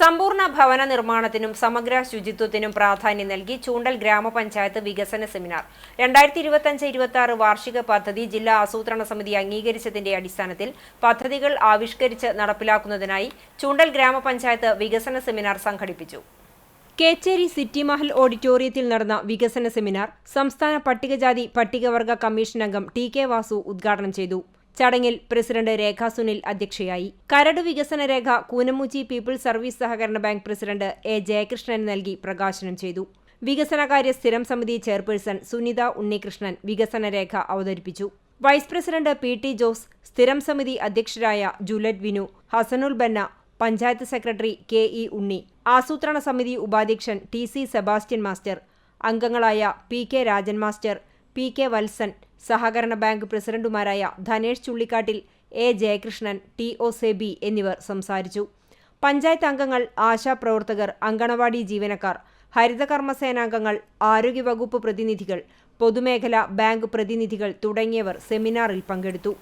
സമ്പൂർണ ഭവന നിർമ്മാണത്തിനും സമഗ്ര ശുചിത്വത്തിനും പ്രാധാന്യം നൽകി ചൂണ്ടൽ ഗ്രാമപഞ്ചായത്ത് വികസന സെമിനാർ. രണ്ടായിരത്തി ഇരുപത്തിയഞ്ച് ഇരുപത്തി ആറ് വാർഷിക പദ്ധതി ജില്ലാ ആസൂത്രണ സമിതി അംഗീകരിച്ചതിന്റെ അടിസ്ഥാനത്തിൽ പദ്ധതികൾ ആവിഷ്കരിച്ച് നടപ്പിലാക്കുന്നതിനായി ചൂണ്ടൽ ഗ്രാമപഞ്ചായത്ത് വികസന സെമിനാർ സംഘടിപ്പിച്ചു. കേച്ചേരി സിറ്റി മഹൽ ഓഡിറ്റോറിയത്തിൽ നടന്ന വികസന സെമിനാർ സംസ്ഥാന പട്ടികജാതി പട്ടികവർഗ കമ്മീഷൻ അംഗം ടി കെ വാസു ഉദ്ഘാടനം ചെയ്തു. ചടങ്ങിൽ പ്രസിഡന്റ് രേഖ സുനിൽ അധ്യക്ഷയായി. കരട് വികസന രേഖ കൂനമൂച്ചി പീപ്പിൾസ് സർവീസ് സഹകരണ ബാങ്ക് പ്രസിഡന്റ് എ ജയകൃഷ്ണൻ നൽകി പ്രകാശനം ചെയ്തു. വികസനകാര്യ സ്ഥിരം സമിതി ചെയർപേഴ്സൺ സുനിത ഉണ്ണികൃഷ്ണൻ വികസന രേഖ അവതരിപ്പിച്ചു. Vice president P T Jose സ്ഥിരം സമിതി അധ്യക്ഷരായ Juliet Vinu Hasanul Banna panchayat secretary K E Unni ആസൂത്രണ സമിതി ഉപാധ്യക്ഷൻ ടി സി സെബാസ്റ്റ്യൻ മാസ്റ്റർ അംഗങ്ങളായ P K Rajan master P K Valsan സഹകരണ ബാങ്ക് പ്രസിഡന്റുമാരായ Dhanesh Chullikkattil A Jayakrishnan T O Seby എന്നിവർ സംസാരിച്ചു. പഞ്ചായത്ത് അംഗങ്ങൾ ആശാപ്രവർത്തകർ അങ്കണവാടി ജീവനക്കാർ ഹരിതകർമ്മസേനാംഗങ്ങൾ ആരോഗ്യവകുപ്പ് പ്രതിനിധികൾ പൊതുമേഖലാ ബാങ്ക് പ്രതിനിധികൾ തുടങ്ങിയവർ സെമിനാറിൽ പങ്കെടുത്തു.